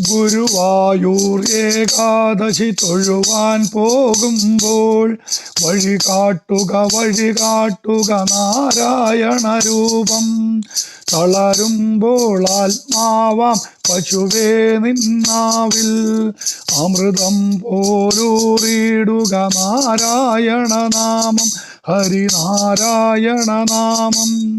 ഗുരുവായൂർ ഏകാദശി തൊഴുവാൻ പോകുമ്പോൾ വഴി കാട്ടുക വഴി കാട്ടുക നാരായണ രൂപം. തളരുമ്പോൾ ആത്മാവാം പശുവേ നിന്നാവിൽ. അമൃതം പോലൂറിയിടുക നാരായണ നാമം ഹരിനാരായണ നാമം.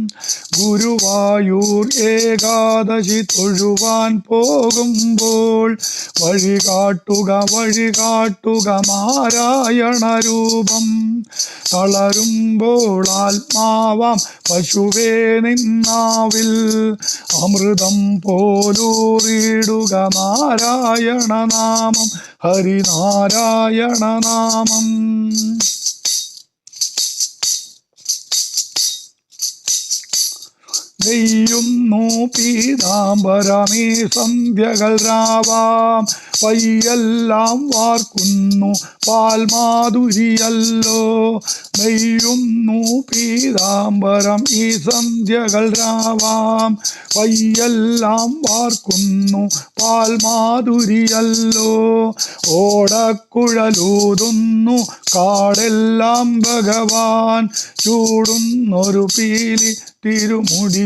ഗുരുവായൂർ ഏകാദശി തൊഴുവാൻ പോകുമ്പോൾ വഴി കാട്ടുക വഴി കാട്ടുക നാരായണ രൂപം. തളരുമ്പോൾ ആത്മാവാം പശുവേ നിന്നാവിൽ. അമൃതം പോലൂറിയിടുക നാരായണ നാമം ഹരിനാരായണ നാമം. നെയ്യുന്നു പീതാംബരമേ സന്ധ്യകൾ രാവാം. പയ്യെല്ലാം വാർക്കുന്നു പാൽമാധുരിയല്ലോ. നെയ്യുന്നു പീതാംബരം ഈ സന്ധ്യകൾ രാവാം. പയ്യെല്ലാം വാർക്കുന്നു പാൽമാധുരിയല്ലോ. ഓടക്കുഴലൂതുന്നു കാടെല്ലാം ഭഗവാൻ. ചൂടുന്നൊരു പീലി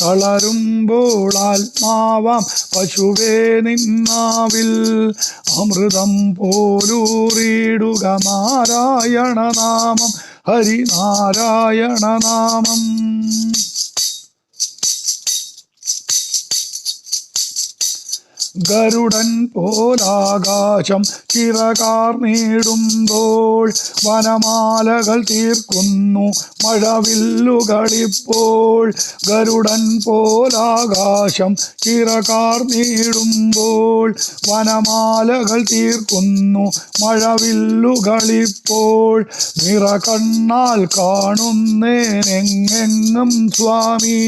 തളരുമ്പോൾ ആത്മാവാം പശുവേ നിന്നാവിൽ അമൃതം പോലൂറിയിടുക നാരായണ നാമം ഹരിനാരായണ നാമം ഗരുഡൻ പോലാകാശം ചിറകാർന്നിടുമ്പോൾ വനമാലകൾ തീർക്കുന്നു മഴവില്ലുകളിപ്പോൾ. ഗരുഡൻ പോലാകാശം ചിറകാർന്നിടുമ്പോൾ വനമാലകൾ തീർക്കുന്നു മഴവില്ലുകളിപ്പോൾ. നിറകണ്ണാൽ കാണുന്നേനെങ്ങെങ്ങും സ്വാമി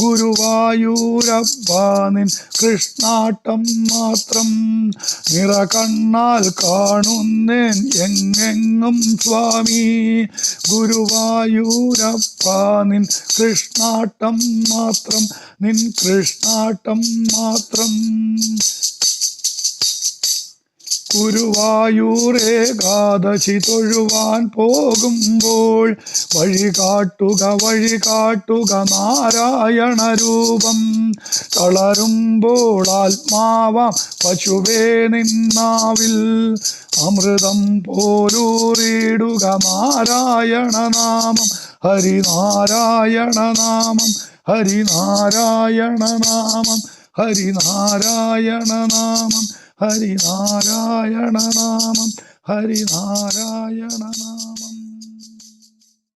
ഗുരുവായൂരപ്പ നിൻ കൃഷ്ണാട്ടം മാത്രം നിറ കണ്ണാൽ കാണുന്നേൻ എങ്ങെങ്ങും സ്വാമി. ഗുരുവായൂരപ്പ നിൻ കൃഷ്ണാട്ടം മാത്രം നിൻ കൃഷ്ണാട്ടം മാത്രം. ഗുരുവായൂർ ഏകാദശി തൊഴുവാൻ പോകുമ്പോൾ വഴി കാട്ടുക വഴി കാട്ടുക നാരായണ രൂപം. തളരുമ്പോൾ ആത്മാവാം പശുവേ നിന്നാവിൽ അമൃതം പോരൂറിയിടുക നാരായണ നാമം ഹരിനാരായണ നാമം ഹരിനാരായണ നാമം ഹരിനാരായണ നാമം. ഹരിനാരായണ നാമം ഹരിനാരായണ നാമം.